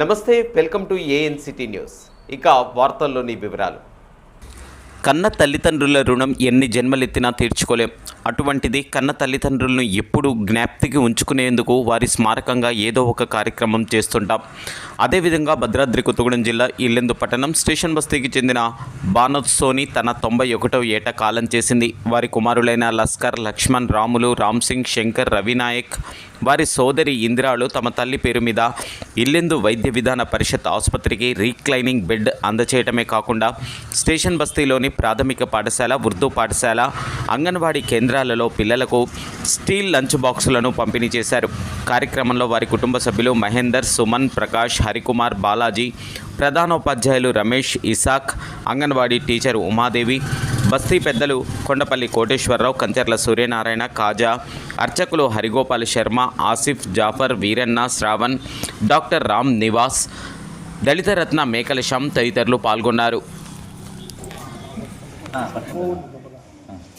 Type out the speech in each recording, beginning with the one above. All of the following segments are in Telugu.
నమస్తే వెల్కమ్ టు ఏఎన్సిటీ న్యూస్. ఇక వార్తల్లోని వివరాలు. కన్న తల్లిదండ్రుల రుణం ఎన్ని జన్మలెత్తినా తీర్చుకోలేం. అటువంటిది కన్న తల్లిదండ్రులను ఎప్పుడు జ్ఞాప్తికి ఉంచుకునేందుకు వారి స్మారకంగా ఏదో ఒక కార్యక్రమం చేస్తుంటాం. అదేవిధంగా భద్రాద్రి కొత్తగూడెం జిల్లా ఇల్లెందు పట్టణం స్టేషన్ బస్తీకి చెందిన బానత్ సోని తన తొంభై ఒకటవ ఏట కాలం చేసింది. వారి కుమారులైన లస్కర్ లక్ష్మణ్ రాములు రామ్ సింగ్ శంకర్ రవినాయక్ వారి సోదరి ఇందిరాలు తమ తల్లి పేరు మీద ఇల్లెందు వైద్య విధాన పరిషత్ ఆసుపత్రికి రీక్లైనింగ్ బెడ్ అందచేయటమే కాకుండా స్టేషన్ బస్తీలోని ప్రాథమిక పాఠశాల ఉర్దూ పాఠశాల అంగన్వాడీ కేంద్రాలలో పిల్లలకు స్టీల్ లంచ్ బాక్సులను పంపిణీ చేశారు. కార్యక్రమంలో వారి కుటుంబ సభ్యులు మహేందర్ సుమన్ ప్రకాష్ హరికుమార్ బాలాజీ ప్రధానోపాధ్యాయులు రమేష్ ఇసాక్ అంగన్వాడీ టీచర్ ఉమాదేవి బస్తీ పెద్దలు కొండపల్లి కోటేశ్వరరావు కంచర్ల సూర్యనారాయణ కాజా అర్చకులు హరిగోపాల్ శర్మ ఆసిఫ్ జాఫర్ వీరన్న శ్రావణ్ డాక్టర్ రామ్ నివాస్ దళితరత్న మేకల శ్యామ్ తదితరులు పాల్గొన్నారు.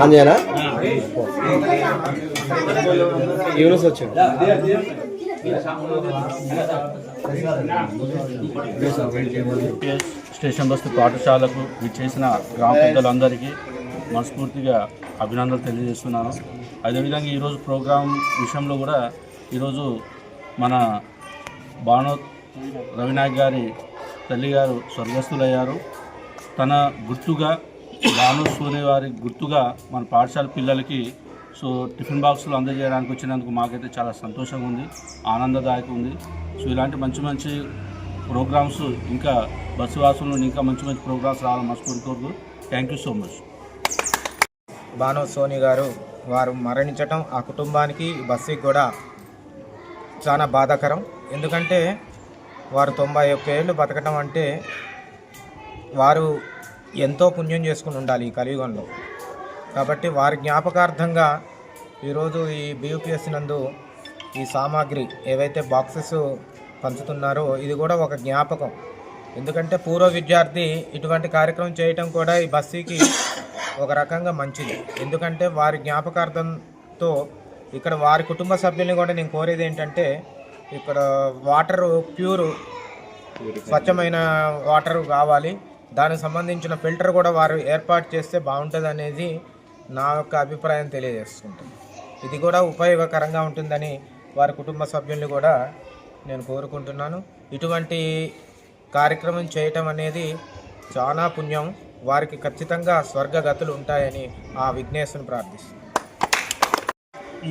అంజనా యూనిస్ వచ్చింది స్టేషన్ బస్సు పాఠశాలకు విచ్చేసిన గ్రామ పెద్దలందరికీ మనస్ఫూర్తిగా అభినందనలు తెలియజేస్తున్నాను. అదేవిధంగా ఈరోజు ప్రోగ్రాం విషయంలో కూడా ఈరోజు మన భాను రవినాయక్ గారి తల్లి గారు స్వర్గస్థులయ్యారు. తన గుర్తుగా భాను సూర్య వారి గుర్తుగా మన పాఠశాల పిల్లలకి సో టిఫిన్ బాక్సులు అందజేయడానికి వచ్చినందుకు మాకైతే చాలా సంతోషంగా ఉంది ఆనందదాయకం ఉంది. సో ఇలాంటి మంచి మంచి ప్రోగ్రామ్స్ ఇంకా బస్సు వాసులు ఇంకా మంచి మంచి ప్రోగ్రామ్స్ రావాలని మనసు కోరుకోరు thank you so much. Bhanu Soni గారు వారు మరణించటం ఆ కుటుంబానికి ఈ కూడా చాలా బాధాకరం. ఎందుకంటే వారు తొంభై ఒక్క ఏళ్ళు బతకటం అంటే వారు ఎంతో పుణ్యం చేసుకుని ఉండాలి ఈ కలియుగంలో. కాబట్టి వారి జ్ఞాపకార్థంగా ఈరోజు ఈ బీయూపీఎస్ నందు ఈ సామాగ్రి ఏవైతే బాక్సెస్ పంచుతున్నారో ఇది కూడా ఒక జ్ఞాపకం. ఎందుకంటే పూర్వ విద్యార్థి ఇటువంటి కార్యక్రమం చేయటం కూడా ఈ బస్సీకి ఒక రకంగా మంచిది. ఎందుకంటే వారి జ్ఞాపకార్థంతో ఇక్కడ వారి కుటుంబ సభ్యుల్ని కూడా నేను కోరేది ఏంటంటే ఇక్కడ వాటర్ ప్యూర్ స్వచ్ఛమైన వాటర్ కావాలి. దానికి సంబంధించిన ఫిల్టర్ కూడా వారు ఏర్పాటు చేస్తే బాగుంటుంది అనేది నా యొక్క అభిప్రాయం తెలియజేస్తుంటాను ఇది కూడా ఉపయోగకరంగా ఉంటుందని వారి కుటుంబ సభ్యుల్ని కూడా నేను కోరుకుంటున్నాను. ఇటువంటి కార్యక్రమం చేయటం అనేది చాలా పుణ్యం. వారికి ఖచ్చితంగా స్వర్గగతులు ఉంటాయని ఆ విఘ్నేశ్వరుని ప్రార్థిస్తుంది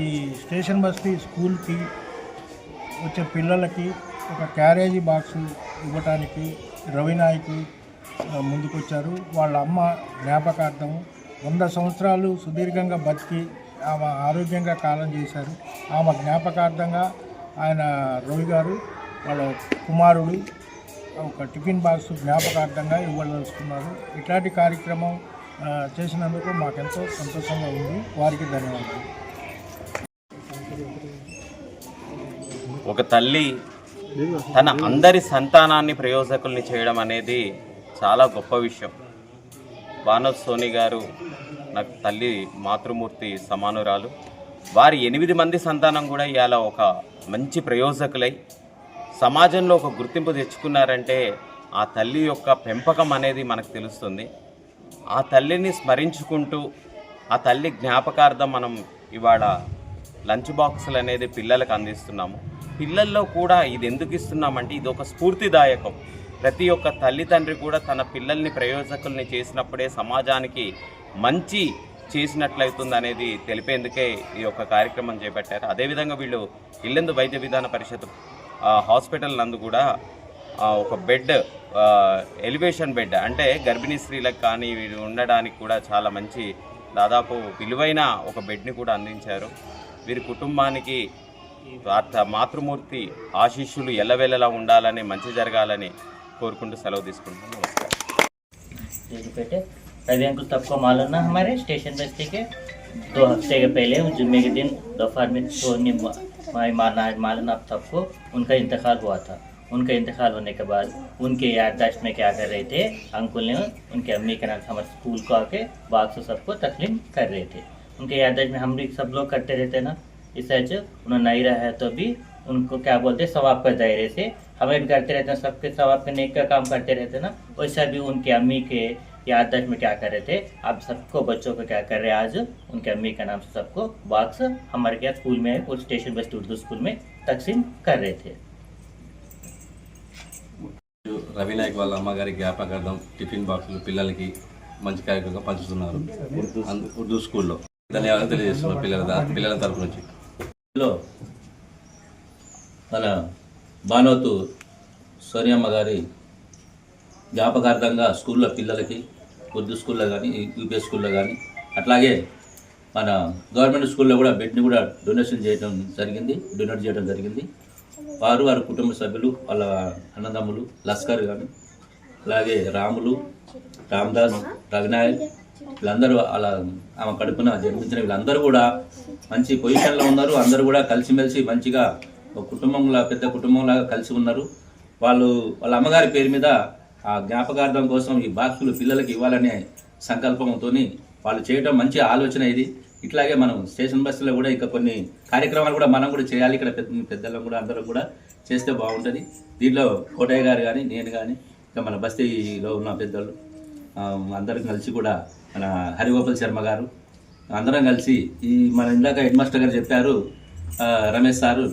ఈ స్టేషన్ బస్కి స్కూల్కి వచ్చే పిల్లలకి ఒక క్యారేజీ బాక్స్ ఇవ్వటానికి రవినాయకి ముందుకొచ్చారు. వాళ్ళ అమ్మ జ్ఞాపకార్థం వంద సంవత్సరాలు సుదీర్ఘంగా బతికి ఆమె ఆరోగ్యంగా కాలం చేశారు. ఆమె జ్ఞాపకార్థంగా ఆయన రవి గారు వాళ్ళ కుమారుడు ఒక టిఫిన్ బాక్స్ జ్ఞాపకార్థంగా ఇవ్వదలుచుకున్నారు. ఇట్లాంటి కార్యక్రమం చేసినందుకు మాకెంతో సంతోషంగా ఉంది. వారికి ధన్యవాదాలు. ఒక తల్లి తన అందరి సంతానాన్ని ప్రయోజకుల్ని చేయడం అనేది చాలా గొప్ప విషయం. బానవ్ సోని గారు నాకు తల్లి మాతృమూర్తి సమానురాలు. వారి ఎనిమిది మంది సంతానం కూడా ఇవాళ ఒక మంచి ప్రయోజకులై సమాజంలో ఒక గుర్తింపు తెచ్చుకున్నారంటే ఆ తల్లి యొక్క పెంపకం అనేది మనకు తెలుస్తుంది. ఆ తల్లిని స్మరించుకుంటూ ఆ తల్లి జ్ఞాపకార్థం మనం ఇవాళ లంచ్ బాక్సులు అనేది పిల్లలకు అందిస్తున్నాము. పిల్లల్లో కూడా ఇది ఎందుకు ఇస్తున్నామంటే ఇది ఒక స్ఫూర్తిదాయకం. ప్రతి ఒక్క తల్లి తండ్రి కూడా తన పిల్లల్ని ప్రయోజకుల్ని చేసినప్పుడే సమాజానికి మంచి చేసినట్లయితుంది అనేది తెలిపేందుకే ఈ యొక్క కార్యక్రమం చేపట్టారు. అదేవిధంగా వీళ్ళు ఇల్లెందు వైద్య విధాన పరిషత్ హాస్పిటల్ నందు కూడా ఆ, ఒక బెడ్ ఆ, ఎలివేషన్ బెడ్ అంటే గర్భిణీ స్త్రీలకు కానీ వీరు ఉండడానికి కూడా చాలా మంచి దాదాపు విలువైన ఒక బెడ్ని కూడా అందించారు వీరి కుటుంబానికి అత్త మాతృమూర్తి ఆశీస్సులు ఎల్లవేళలా ఉండాలని మంచి జరగాలని కోరుకుంటూ సెలవు తీసుకుంటున్నాను నమస్కారం देखिए बेटे रवि अंकुल सबको मालूम ना हमारे स्टेशन बस्ती के दो हफ्ते के पहले जुम्मे के दिन दोपहर में सोनी माई मालना मालूम आप सबको। उनका इंतकाल हुआ था। उनका इंतकाल होने के बाद उनके याददाश्त में क्या कर रहे थे? अंकुल ने उनके अम्मी के नाम हमारे स्कूल को आके बाग से सबको तकलीम कर रहे थे। उनके याददाश्त में हम भी सब लोग करते रहते ना। इस उन्होंने नहीं रहा है तो भी उनको क्या बोलते सवाब के दायरे से। हमें भी करते रहते हैं, सबके सवाब के नेक का काम करते रहते ना। वैसा भी उनके अम्मी के याददाश्त में क्या कर रहे थे आप सबको बच्चों को क्या कर रहे हैं आज उनके अम्मी का नाम से सबको बॉक्स हमारे क्या स्कूल में उस स्टेशन बस्ती उर्दू स्कूल में तकसीम कर रहे थे రవినాయక్ వాళ్ళ అమ్మగారి జ్ఞాపకార్థం టిఫిన్ బాక్సులు పిల్లలకి మంచి కార్యక్రమంగా పంచుతున్నారు అందు- ఉర్దూ స్కూల్లో ధన్యవాదాలు తెలియజేస్తున్నారు పిల్లల దా- పిల్లల తరపు నుంచి లో మన బానోతు సోనియమ్మ గారి జ్ఞాపకార్థంగా స్కూల్లో పిల్లలకి ఉర్దూ స్కూల్లో కానీ యూపీఎస్ స్కూల్లో కానీ. అట్లాగే మన గవర్నమెంట్ స్కూల్లో కూడా బెడ్ని కూడా డొనేషన్ చేయడం జరిగింది డొనేట్ చేయడం జరిగింది. వారు వారి కుటుంబ సభ్యులు వాళ్ళ అన్నదమ్ములు లస్కర్ కానీ అలాగే రాములు రామ్దాస్ రవినాయక్ వీళ్ళందరూ అలా ఆమె కడుపున జన్మించిన వీళ్ళందరూ కూడా మంచి పొజిషన్లో ఉన్నారు. అందరూ కూడా కలిసిమెలిసి మంచిగా ఒక కుటుంబంలా పెద్ద కుటుంబంలాగా కలిసి ఉన్నారు. వాళ్ళు వాళ్ళ అమ్మగారి పేరు మీద ఆ జ్ఞాపకార్థం కోసం ఈ బాక్సులు పిల్లలకి ఇవ్వాలనే సంకల్పంతో వాళ్ళు చేయడం మంచి ఆలోచన ఇది. ఇట్లాగే మనం స్టేషన్ బస్సులో కూడా ఇంకా కొన్ని కార్యక్రమాలు కూడా మనం కూడా చేయాలి. ఇక్కడ పెద్ద పెద్దలం కూడా అందరం కూడా చేస్తే బాగుంటుంది. దీంట్లో కోటయ్య గారు కానీ నేను కానీ ఇంకా మన బస్తీలో ఉన్న పెద్దలు అందరం కలిసి కూడా మన హరిగోపాల్ శర్మ గారు అందరం కలిసి ఈ మన ఇందాక హెడ్ మాస్టర్ గారు చెప్పారు రమేష్ సారు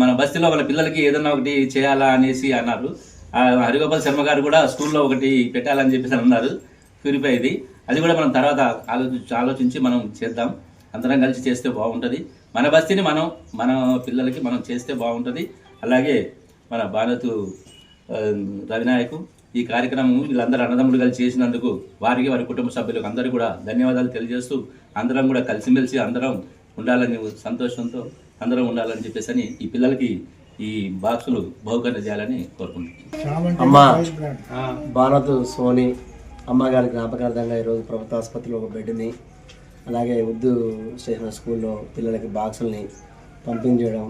మన బస్తీలో మన పిల్లలకి ఏదన్నా ఒకటి చేయాలా అనేసి అన్నారు. హరిగోపాల్ శర్మ గారు కూడా స్కూల్లో ఒకటి పెట్టాలని చెప్పేసి అని అన్నారు. ప్యూరిఫైది అది కూడా మనం తర్వాత ఆలోచించి ఆలోచించి మనం చేద్దాం. అందరం కలిసి చేస్తే బాగుంటుంది. మన బస్తీని మనం మన పిల్లలకి మనం చేస్తే బాగుంటుంది. అలాగే మన భారతు రవినాయకు ఈ కార్యక్రమం వీళ్ళందరూ అన్నదమ్ములు కలిసి చేసినందుకు వారికి వారి కుటుంబ సభ్యులకు అందరూ కూడా ధన్యవాదాలు తెలియజేస్తూ అందరం కూడా కలిసిమెలిసి అందరం ఉండాలని సంతోషంతో అందరం ఉండాలని చెప్పేసి అని ఈ పిల్లలకి ఈ బాక్సులు బహుకరణ చేయాలని కోరుకుంటున్నాను అమ్మ. భారత్ సోని అమ్మగారి జ్ఞాపకార్థంగా ఈరోజు ప్రభుత్వ ఆసుపత్రిలో ఒక బెడ్ని అలాగే ఉర్దూ స్టేషన్ స్కూల్లో పిల్లలకి బాక్సుల్ని పంపించడం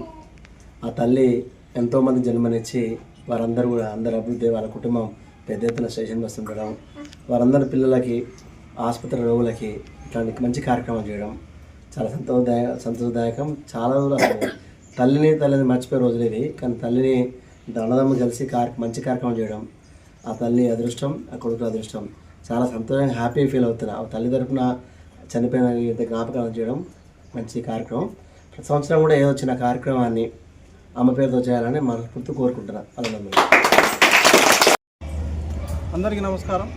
ఆ తల్లి ఎంతోమంది జన్మనిచ్చి వారందరూ కూడా అందరి అభివృద్ధి వాళ్ళ కుటుంబం పెద్ద ఎత్తున స్టేషన్ బస్ ఉండడం వారందరి పిల్లలకి ఆసుపత్రి రోగులకి ఇట్లాంటి మంచి కార్యక్రమం చేయడం చాలా సంతోషదాయ సంతోషదాయకం చాలా రోజులు తల్లిని తల్లిని మర్చిపోయే రోజులు ఇవి. కానీ తల్లిని దండదమ్మ కలిసి కార్ మంచి కార్యక్రమం చేయడం ఆ తల్లి అదృష్టం ఆ కొడుకు అదృష్టం. చాలా సంతోషంగా హ్యాపీ ఫీల్ అవుతున్నా. ఆ తల్లి తరఫున చనిపోయిన ఇంత జ్ఞాపకాలు చేయడం మంచి కార్యక్రమం. ప్రతి సంవత్సరం కూడా ఏదో చిన్న కార్యక్రమాన్ని అమ్మ పేరుతో చేయాలని మనస్ఫూర్తి కోరుకుంటున్నాను అన్నదమ్ములు అందరికీ నమస్కారం.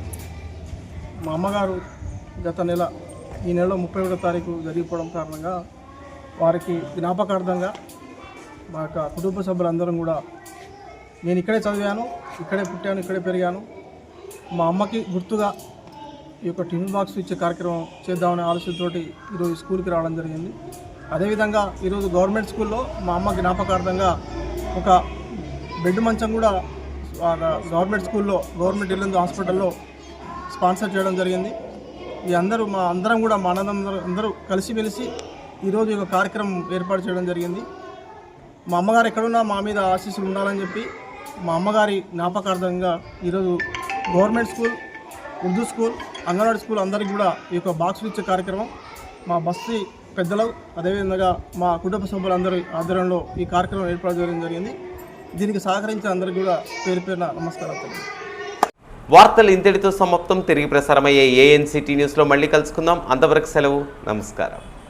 మా అమ్మగారు గత నెల ఈ నెలలో ముప్పై ఒకటో తారీఖు జరిగిపోవడం కారణంగా వారికి జ్ఞాపకార్థంగా మా యొక్క కుటుంబ సభ్యులందరం కూడా నేను ఇక్కడే చదివాను ఇక్కడే పుట్టాను ఇక్కడే పెరిగాను. మా అమ్మకి గుర్తుగా ఈ యొక్క టిఫిన్ బాక్స్ ఇచ్చే కార్యక్రమం చేద్దామనే ఆలోచనతోటి ఈరోజు స్కూల్కి రావడం జరిగింది. అదేవిధంగా ఈరోజు గవర్నమెంట్ స్కూల్లో మా అమ్మ జ్ఞాపకార్థంగా ఒక బెడ్ మంచం కూడా గవర్నమెంట్ స్కూల్లో గవర్నమెంట్ ఇల్లందు హాస్పిటల్లో స్పాన్సర్ చేయడం జరిగింది. ఈ అందరూ మా అందరం కూడా మా అన్నదమ్ములు అందరూ కలిసిమెలిసి ఈరోజు ఈ యొక్క కార్యక్రమం ఏర్పాటు చేయడం జరిగింది. మా అమ్మగారు ఎక్కడున్నా మా మీద ఆశీస్సులు ఉండాలని చెప్పి మా అమ్మగారి జ్ఞాపకార్థంగా ఈరోజు government school Urdu school anganwadi school అందరికీ కూడా ఈ యొక్క బాక్సులు ఇచ్చే కార్యక్రమం. మా బస్తీ పెద్దలు అదేవిధంగా మా కుటుంబ సభ్యులందరి ఆధ్వర్యంలో ఈ కార్యక్రమం ఏర్పాటు చేయడం జరిగింది. దీనికి సహకరించిన అందరికీ కూడా పేరు పేరున నమస్కారాలు వార్తలు ఇంతటితో సమాప్తం. తిరిగి ప్రసారమయ్యే ఏఎన్సిటీ న్యూస్లో మళ్ళీ కలుసుకుందాం. అంతవరకు సెలవు. నమస్కారం.